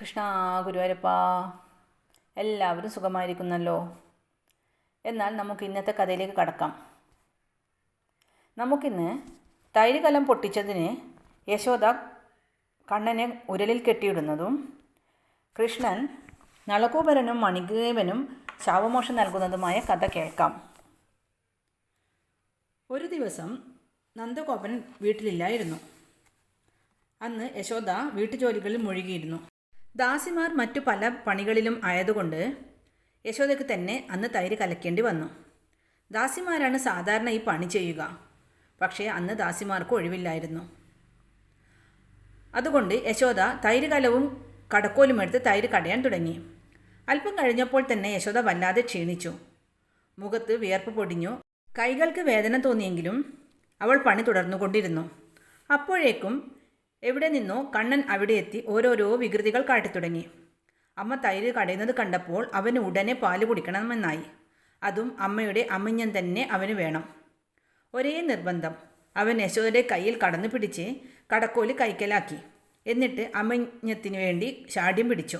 കൃഷ്ണ ഗുരുവായൂരപ്പ എല്ലാവരും സുഖമായിരിക്കുന്നല്ലോ. എന്നാൽ നമുക്ക് ഇന്നത്തെ കഥയിലേക്ക് കടക്കാം. നമുക്കിന്ന് തൈര് കലം പൊട്ടിച്ചതിന് യശോദ കണ്ണനെ ഉരലിൽ കെട്ടിയിടുന്നതും കൃഷ്ണൻ നളകൂപരനും മണികേവനും ശാവമോഷം നൽകുന്നതുമായ കഥ കേൾക്കാം. ഒരു ദിവസം നന്ദഗോപൻ വീട്ടിലില്ലായിരുന്നു. അന്ന് യശോദ വീട്ടുജോലികളിൽ മുഴുകിയിരുന്നു. ദാസിമാർ മറ്റു പല പണികളിലും ആയതുകൊണ്ട് യശോദയ്ക്ക് തന്നെ അന്ന് തൈര് കലക്കേണ്ടി വന്നു. ദാസിമാരാണ് സാധാരണ ഈ പണി ചെയ്യുക. പക്ഷേ അന്ന് ദാസിമാർക്ക് ഒഴിവില്ലായിരുന്നു. അതുകൊണ്ട് യശോദ തൈര് കലവും കടക്കോലും എടുത്ത് തൈര് കടയാൻ തുടങ്ങി. അല്പം കഴിഞ്ഞപ്പോൾ തന്നെ യശോദ വല്ലാതെ ക്ഷീണിച്ചു. മുഖത്ത് വിയർപ്പ് പൊടിഞ്ഞു. കൈകൾക്ക് വേദന തോന്നിയെങ്കിലും അവൾ പണി തുടർന്നുകൊണ്ടിരുന്നു. അപ്പോഴേക്കും എവിടെ നിന്നോ കണ്ണൻ അവിടെ എത്തി ഓരോരോ വികൃതികൾ കാട്ടിത്തുടങ്ങി. അമ്മ തൈര് കടയുന്നത് കണ്ടപ്പോൾ അവന് ഉടനെ പാൽ കുടിക്കണമെന്നായി. അതും അമ്മയുടെ അമ്മിഞ്ഞൻ തന്നെ അവന് വേണം. ഒരേ നിർബന്ധം. അവൻ യശോദയുടെ കയ്യിൽ കടന്നു പിടിച്ച് കടക്കോൽ കൈക്കലാക്കി. എന്നിട്ട് അമ്മിഞ്ഞത്തിന് വേണ്ടി ശാഠ്യം പിടിച്ചു.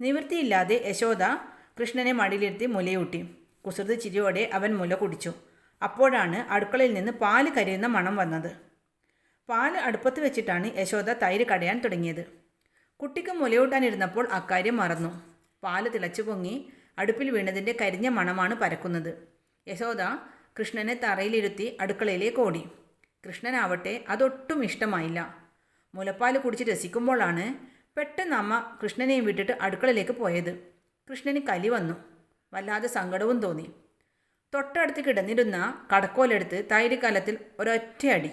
നിവൃത്തിയില്ലാതെ യശോദ കൃഷ്ണനെ മടിയിലിരുത്തി മുലയൂട്ടി. കുസൃതി ചിരിയോടെ അവൻ മുല കുടിച്ചു. അപ്പോഴാണ് അടുക്കളയിൽ നിന്ന് പാൽ കരിയുന്ന മണം വന്നത്. പാൽ അടുപ്പത്ത് വെച്ചിട്ടാണ് യശോദ തൈര് കടയാൻ തുടങ്ങിയത്. കുട്ടിക്ക് മുലയൂട്ടാനിരുന്നപ്പോൾ അക്കാര്യം മറന്നു. പാൽ തിളച്ചു പൊങ്ങി അടുപ്പിൽ വീണതിന്റെ കരിഞ്ഞ മണമാണ് പരക്കുന്നത്. യശോദ കൃഷ്ണനെ തറയിലിരുത്തി അടുക്കളയിലേക്ക് ഓടി. കൃഷ്ണനാവട്ടെ അതൊട്ടും ഇഷ്ടമായില്ല. മുലപ്പാൽ കുടിച്ച് രസിക്കുമ്പോഴാണ് പെട്ടെന്ന് അമ്മ കൃഷ്ണനെയും വിട്ടിട്ട് അടുക്കളയിലേക്ക് പോയത്. കൃഷ്ണന് കലി വന്നു. വല്ലാതെ സങ്കടവും തോന്നി. തൊട്ടടുത്ത് കിടന്നിരുന്ന കടക്കോലെടുത്ത് തൈര് കലത്തിൽ ഒരൊറ്റയടി.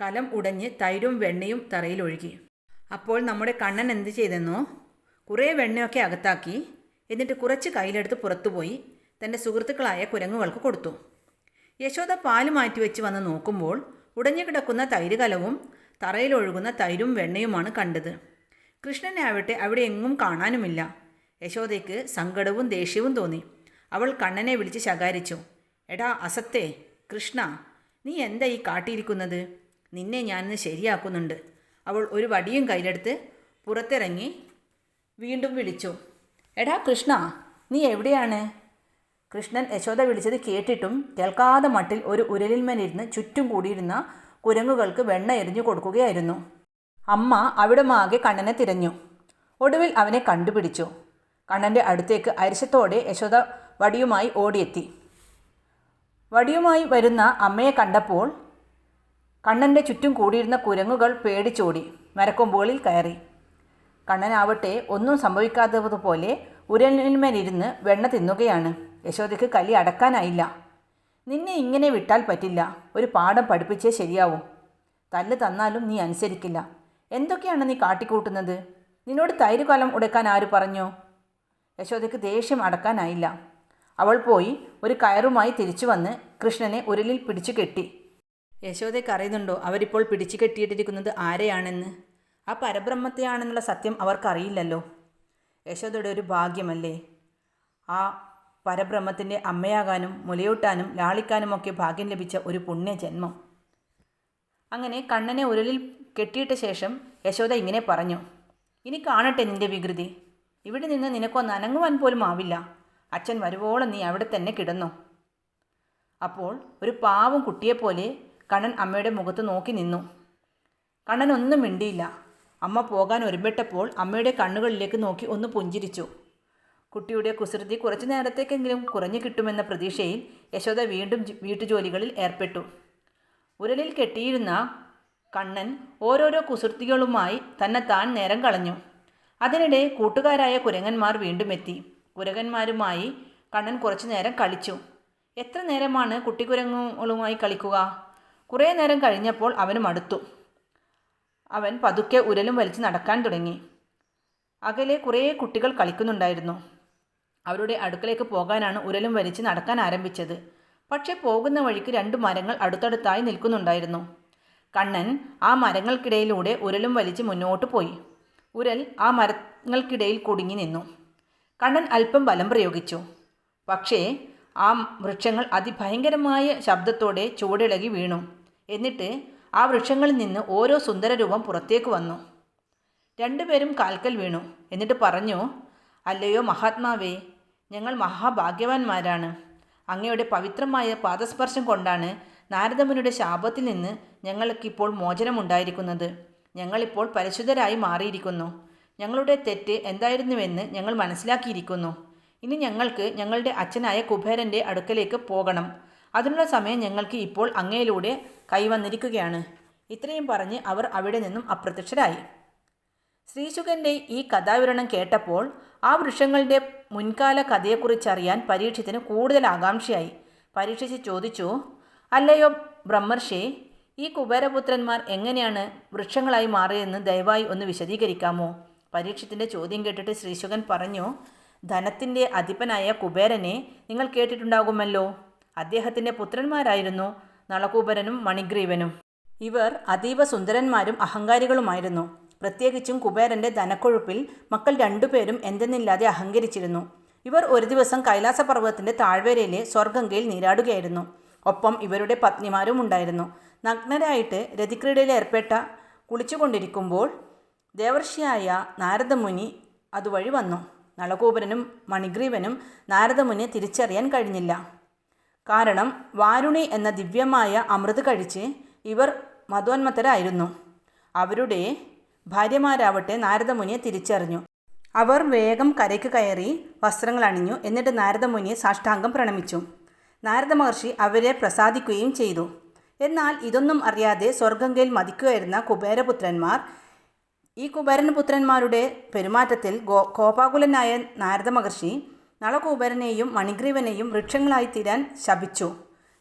കലം ഉടഞ്ഞ് തൈരും വെണ്ണയും തറയിൽ ഒഴുകി. അപ്പോൾ നമ്മുടെ കണ്ണൻ എന്ത് ചെയ്തെന്നോ കുറേ വെണ്ണയൊക്കെ അകത്താക്കി എന്നിട്ട് കുറച്ച് കയ്യിലെടുത്ത് പുറത്തുപോയി തന്റെ സുഹൃത്തുക്കളായ കുരങ്ങുകൾക്ക് കൊടുത്തു. യശോദ പാൽ മാറ്റി വെച്ച് വന്ന് നോക്കുമ്പോൾ ഉടഞ്ഞു കിടക്കുന്ന തൈര് കലവും തറയിലൊഴുകുന്ന തൈരും വെണ്ണയുമാണ് കണ്ടത്. കൃഷ്ണനെ ആവട്ടെ അവിടെ എങ്ങും കാണാനുമില്ല. യശോദയ്ക്ക് സങ്കടവും ദേഷ്യവും തോന്നി. അവൾ കണ്ണനെ വിളിച്ച് ശകാരിച്ചു. എടാ അസത്തേ കൃഷ്ണ നീ എന്താ ഈ കാട്ടിയിരിക്കുന്നത്? നിന്നെ ഞാനിന്ന് ശരിയാക്കുന്നുണ്ട്. അവൾ ഒരു വടിയും കയ്യിലെടുത്ത് പുറത്തിറങ്ങി വീണ്ടും വിളിച്ചു. എടാ കൃഷ്ണ നീ എവിടെയാണ്? കൃഷ്ണൻ യശോദ വിളിച്ചത് കേട്ടിട്ടും കേൾക്കാതെ മട്ടിൽ ഒരു ഉരലിന്മേലിരുന്ന് ചുറ്റും കൂടിയിരുന്ന കുരങ്ങുകൾക്ക് വെണ്ണ എറിഞ്ഞു കൊടുക്കുകയായിരുന്നു. അമ്മ അവിടെ മാകെ കണ്ണനെ തിരഞ്ഞു. ഒടുവിൽ അവനെ കണ്ടുപിടിച്ചു. കണ്ണന്റെ അടുത്തേക്ക് അരിശത്തോടെ യശോദ വടിയുമായി ഓടിയെത്തി. വടിയുമായി വരുന്ന അമ്മയെ കണ്ടപ്പോൾ കണ്ണന്റെ ചുറ്റും കൂടിയിരുന്ന കുരങ്ങുകൾ പേടിച്ചോടി മരക്കൊമ്പുകളിൽ കയറി. കണ്ണനാവട്ടെ ഒന്നും സംഭവിക്കാത്തതുപോലെ ഉരലിന്മേലിരുന്ന് വെണ്ണ തിന്നുകയാണ്. യശോദയ്ക്ക് കലി അടക്കാനായില്ല. നിന്നെ ഇങ്ങനെ വിട്ടാൽ പറ്റില്ല. ഒരു പാഠം പഠിപ്പിച്ചേ ശരിയാവും. തല്ല് തന്നാലും നീ അനുസരിക്കില്ല. എന്തൊക്കെയാണ് നീ കാട്ടിക്കൂട്ടുന്നത്? നിന്നോട് തൈര് കലം ഉടക്കാൻ ആര് പറഞ്ഞു? യശോദയ്ക്ക് ദേഷ്യം അടക്കാനായില്ല. അവൾ പോയി ഒരു കയറുമായി തിരിച്ചു വന്ന് കൃഷ്ണനെ ഉരലിൽ പിടിച്ചു കെട്ടി. യശോദയ്ക്ക് അറിയുന്നുണ്ടോ അവരിപ്പോൾ പിടിച്ചു കെട്ടിയിട്ടിരിക്കുന്നത് ആരെയാണെന്ന്? ആ പരബ്രഹ്മത്തെയാണെന്നുള്ള സത്യം അവർക്കറിയില്ലല്ലോ. യശോദയുടെ ഒരു ഭാഗ്യമല്ലേ? ആ പരബ്രഹ്മത്തിന്റെ അമ്മയാകാനും മുലയൂട്ടാനും ലാളിക്കാനുമൊക്കെ ഭാഗ്യം ലഭിച്ച ഒരു പുണ്യജന്മം. അങ്ങനെ കണ്ണനെ ഉരലിൽ കെട്ടിയിട്ട ശേഷം യശോദ ഇങ്ങനെ പറഞ്ഞു ഇനി കാണട്ടെ നിന്റെ വികൃതി. ഇവിടെ നിന്ന് നിനക്കൊന്ന് അനങ്ങുവാൻ പോലും ആവില്ല. അച്ഛൻ വരുവോളം നീ അവിടെ തന്നെ കിടന്നു. അപ്പോൾ ഒരു പാവം കുട്ടിയെപ്പോലെ കണ്ണൻ അമ്മയുടെ മുഖത്ത് നോക്കി നിന്നു. കണ്ണൻ ഒന്നും മിണ്ടിയില്ല. അമ്മ പോകാൻ ഒരുമ്പെട്ടപ്പോൾ അമ്മയുടെ കണ്ണുകളിലേക്ക് നോക്കി ഒന്ന് പുഞ്ചിരിച്ചു. കുട്ടിയുടെ കുസൃതി കുറച്ചു നേരത്തേക്കെങ്കിലും കുറഞ്ഞു കിട്ടുമെന്ന പ്രതീക്ഷയിൽ യശോദ വീണ്ടും വീട്ടുജോലികളിൽ ഏർപ്പെട്ടു. ഉരലിൽ കെട്ടിയിരുന്ന കണ്ണൻ ഓരോരോ കുസൃതികളുമായി തന്നെ താൻ നേരം കളഞ്ഞു. അതിനിടെ കൂട്ടുകാരായ കുരങ്ങന്മാർ വീണ്ടും എത്തി. കുരങ്ങന്മാരുമായി കണ്ണൻ കുറച്ചു നേരം കളിച്ചു. എത്ര നേരമാണ് കുട്ടിക്കുരങ്ങുകളുമായി കളിക്കുക? കുറേ നേരം കഴിഞ്ഞപ്പോൾ അവന് മടുത്തു അവൻ പതുക്കെ ഉരലും വലിച്ച് നടക്കാൻ തുടങ്ങി. അകലെ കുറേ കുട്ടികൾ കളിക്കുന്നുണ്ടായിരുന്നു. അവരുടെ അടുക്കലേക്ക് പോകാനാണ് ഉരലും വലിച്ച് നടക്കാൻ ആരംഭിച്ചത്. പക്ഷേ പോകുന്ന വഴിക്ക് രണ്ട് മരങ്ങൾ അടുത്തടുത്തായി നിൽക്കുന്നുണ്ടായിരുന്നു. കണ്ണൻ ആ മരങ്ങൾക്കിടയിലൂടെ ഉരലും വലിച്ച് മുന്നോട്ട് പോയി. ഉരൽ ആ മരങ്ങൾക്കിടയിൽ കുടുങ്ങി നിന്നു. കണ്ണൻ അല്പം ബലം പ്രയോഗിച്ചു. പക്ഷേ ആ വൃക്ഷങ്ങൾ അതിഭയങ്കരമായ ശബ്ദത്തോടെ ചുവടിളകി വീണു. എന്നിട്ട് ആ വൃക്ഷങ്ങളിൽ നിന്ന് ഓരോ സുന്ദര രൂപം പുറത്തേക്ക് വന്നു. രണ്ടുപേരും കാൽക്കൽ വീണു. എന്നിട്ട് പറഞ്ഞു അല്ലയോ മഹാത്മാവേ ഞങ്ങൾ മഹാഭാഗ്യവാന്മാരാണ്. അങ്ങയുടെ പവിത്രമായ പാദസ്പർശം കൊണ്ടാണ് നാരദമുനിയുടെ ശാപത്തിൽ നിന്ന് ഞങ്ങൾക്കിപ്പോൾ മോചനമുണ്ടായിരിക്കുന്നത്. ഞങ്ങളിപ്പോൾ പരിശുദ്ധരായി മാറിയിരിക്കുന്നു. ഞങ്ങളുടെ തെറ്റ് എന്തായിരുന്നുവെന്ന് ഞങ്ങൾ മനസ്സിലാക്കിയിരിക്കുന്നു. ഇനി ഞങ്ങൾക്ക് ഞങ്ങളുടെ അച്ഛനായ കുബേരന്റെ അടുക്കലേക്ക് പോകണം. അതിനുള്ള സമയം ഞങ്ങൾക്ക് ഇപ്പോൾ അങ്ങയിലൂടെ കൈവന്നിരിക്കുകയാണ്. ഇത്രയും പറഞ്ഞ് അവർ അവിടെ നിന്നും അപ്രത്യക്ഷരായി. ശ്രീശുഖന്റെ ഈ കഥാവിവരണം കേട്ടപ്പോൾ ആ വൃക്ഷങ്ങളുടെ മുൻകാല കഥയെക്കുറിച്ചറിയാൻ പരീക്ഷത്തിന് കൂടുതൽ ആകാംക്ഷയായി. പരീക്ഷിച്ച് ചോദിച്ചു അല്ലയോ ബ്രഹ്മർഷി ഈ കുബേരപുത്രന്മാർ എങ്ങനെയാണ് വൃക്ഷങ്ങളായി മാറിയതെന്ന് ദയവായി ഒന്ന് വിശദീകരിക്കാമോ? പരീക്ഷത്തിന്റെ ചോദ്യം കേട്ടിട്ട് ശ്രീശുഖൻ പറഞ്ഞു ധനത്തിന്റെ അധിപനായ കുബേരനെ നിങ്ങൾ കേട്ടിട്ടുണ്ടാകുമല്ലോ. അദ്ദേഹത്തിന്റെ പുത്രന്മാരായിരുന്നു നളകൂബരനും മണിഗ്രീവനും. ഇവർ അതീവ സുന്ദരന്മാരും അഹങ്കാരികളുമായിരുന്നു. പ്രത്യേകിച്ചും കുബേരന്റെ ധനക്കൊഴുപ്പിൽ മക്കൾ രണ്ടുപേരും എന്തെന്നില്ലാതെ അഹങ്കരിച്ചിരുന്നു. ഇവർ ഒരു ദിവസം കൈലാസ പർവതത്തിന്റെ താഴ്വരയിലെ സ്വർഗംഗയിൽ നീരാടുകയായിരുന്നു. ഒപ്പം ഇവരുടെ പത്നിമാരും ഉണ്ടായിരുന്നു. നഗ്നരായിട്ട് രതിക്രീഡയിൽ ഏർപ്പെട്ട കുളിച്ചുകൊണ്ടിരിക്കുമ്പോൾ ദേവർഷിയായ നാരദമുനി അതുവഴി വന്നു. നളകൂപരനും മണിഗ്രീവനും നാരദമുനെ തിരിച്ചറിയാൻ കഴിഞ്ഞില്ല. കാരണം വാരുണി എന്ന ദിവ്യമായ അമൃത് കഴിച്ച് ഇവർ മതോന്മത്തരായിരുന്നു. അവരുടെ ഭാര്യമാരാവട്ടെ നാരദമുനിയെ തിരിച്ചറിഞ്ഞു. അവർ വേഗം കരയ്ക്ക് കയറി വസ്ത്രങ്ങൾ അണിഞ്ഞു എന്നിട്ട് നാരദമുനിയെ സാഷ്ടാംഗം പ്രണമിച്ചു. നാരദ മഹർഷി അവരെ പ്രസാദിക്കുകയും ചെയ്തു. എന്നാൽ ഇതൊന്നും അറിയാതെ സ്വർഗങ്കയിൽ മതിക്കുകയായിരുന്ന കുബേരപുത്രന്മാർ ഈ കുബേരൻപുത്രന്മാരുടെ പെരുമാറ്റത്തിൽ ഗോ കോപാകുലനായ നാരദ മഹർഷി നളകുബേരനെയും മണിഗ്രീവനെയും വൃക്ഷങ്ങളായി തീരാൻ ശപിച്ചു.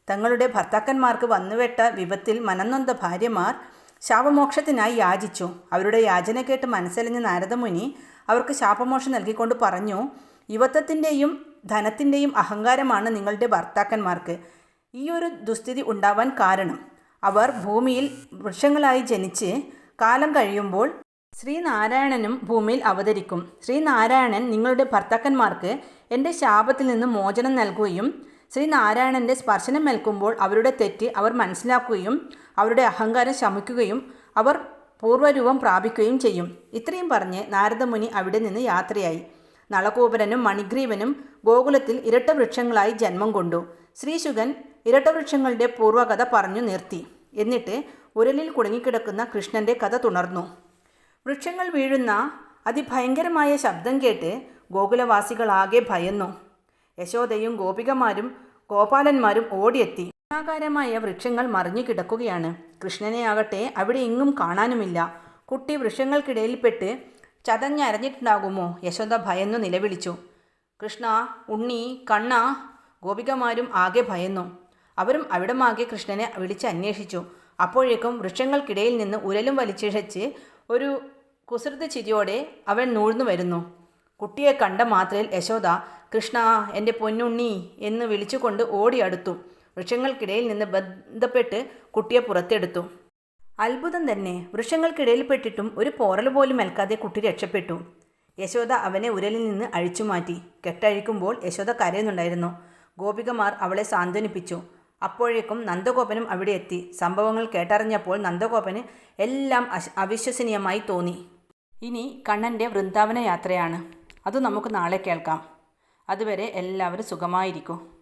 തങ്ങളുടെ ഭർത്താക്കന്മാർക്ക് വന്നുവെട്ട വിപത്തിൽ മനന്നൊന്ത ഭാര്യമാർ ശാപമോക്ഷത്തിനായി യാചിച്ചു. അവരുടെ യാചന കേട്ട് മനസ്സലിഞ്ഞ നാരദമുനി അവർക്ക് ശാപമോക്ഷം നൽകിക്കൊണ്ട് പറഞ്ഞു യുവത്വത്തിന്റെയും ധനത്തിന്റെയും അഹങ്കാരമാണ് നിങ്ങളുടെ ഭർത്താക്കന്മാർക്ക്. ഈ ഒരു ദുസ്ഥിതി ഉണ്ടാവാൻ കാരണം. അവർ ഭൂമിയിൽ വൃക്ഷങ്ങളായി ജനിച്ച് കാലം കഴിയുമ്പോൾ ശ്രീനാരായണനും ഭൂമിയിൽ അവതരിക്കും. ശ്രീനാരായണൻ നിങ്ങളുടെ ഭർത്താക്കന്മാർക്ക് എന്റെ ശാപത്തിൽ നിന്ന് മോചനം നൽകുകയും ശ്രീനാരായണന്റെ സ്പർശനം നൽകുമ്പോൾ അവരുടെ തെറ്റ് അവർ മനസ്സിലാക്കുകയും അവരുടെ അഹങ്കാരം ശമിക്കുകയും അവർ പൂർവരൂപം പ്രാപിക്കുകയും ചെയ്യും. ഇത്രയും പറഞ്ഞ് നാരദമുനി അവിടെ നിന്ന് യാത്രയായി. നളകൂപരനും മണിഗ്രീവനും ഗോകുലത്തിൽ ഇരട്ടവൃക്ഷങ്ങളായി ജന്മം കൊണ്ടു. ശ്രീശുഗൻ ഇരട്ട വൃക്ഷങ്ങളുടെ പൂർവകഥ പറഞ്ഞു നിർത്തി. എന്നിട്ട് ഉരലിൽ കുടുങ്ങിക്കിടക്കുന്ന കൃഷ്ണന്റെ കഥ തുണർന്നു വൃക്ഷങ്ങൾ വീഴുന്ന അതിഭയങ്കരമായ ശബ്ദം കേട്ട് ഗോകുലവാസികളാകെ ഭയന്നു. യശോദയും ഗോപികമാരും ഗോപാലന്മാരും ഓടിയെത്തി. ഗുണാകാരമായ വൃക്ഷങ്ങൾ മറിഞ്ഞു കിടക്കുകയാണ്. കൃഷ്ണനെ ആകട്ടെ അവിടെ എങ്ങും കാണാനുമില്ല. കുട്ടി വൃക്ഷങ്ങൾക്കിടയിൽപ്പെട്ട് ചതഞ്ഞരഞ്ഞിട്ടുണ്ടാകുമോ? യശോദ ഭയന്നു നിലവിളിച്ചു. കൃഷ്ണ ഉണ്ണി കണ്ണ ഗോപികമാരും ആകെ ഭയന്നു. അവരും അവിടമാകെ കൃഷ്ണനെ വിളിച്ച് അന്വേഷിച്ചു അപ്പോഴേക്കും വൃക്ഷങ്ങൾക്കിടയിൽ നിന്ന് ഉരലും വലിച്ചിഴച്ച് ഒരു കുസൃത ചിരിയോടെ അവൻ നൂഴ്ന്നു വരുന്നു. കുട്ടിയെ കണ്ട മാത്രയിൽ യശോദ കൃഷ്ണ എന്റെ പൊന്നുണ്ണി എന്ന് വിളിച്ചുകൊണ്ട് ഓടിയടുത്തു വൃക്ഷങ്ങൾക്കിടയിൽ നിന്ന് ബന്ധപ്പെട്ട് കുട്ടിയെ പുറത്തെടുത്തു. അത്ഭുതം തന്നെ. വൃക്ഷങ്ങൾക്കിടയിൽപ്പെട്ടിട്ടും ഒരു പോറൽ പോലും ഏൽക്കാതെ കുട്ടി രക്ഷപ്പെട്ടു. യശോദ അവനെ ഉരലിൽ നിന്ന് അഴിച്ചു മാറ്റി. കെട്ടഴിക്കുമ്പോൾ യശോദ കരയുന്നുണ്ടായിരുന്നു. ഗോപികമാർ അവളെ സാന്ത്വനിപ്പിച്ചു. അപ്പോഴേക്കും നന്ദഗോപനും അവിടെ എത്തി. സംഭവങ്ങൾ കേട്ടറിഞ്ഞപ്പോൾ നന്ദഗോപന് എല്ലാം അവിശ്വസനീയമായി തോന്നി. ഇനി കണ്ണന്റെ വൃന്ദാവന യാത്രയാണ് അത് നമുക്ക് നാളെ കേൾക്കാം. അതുവരെ എല്ലാവരും സുഖമായിരിക്കും.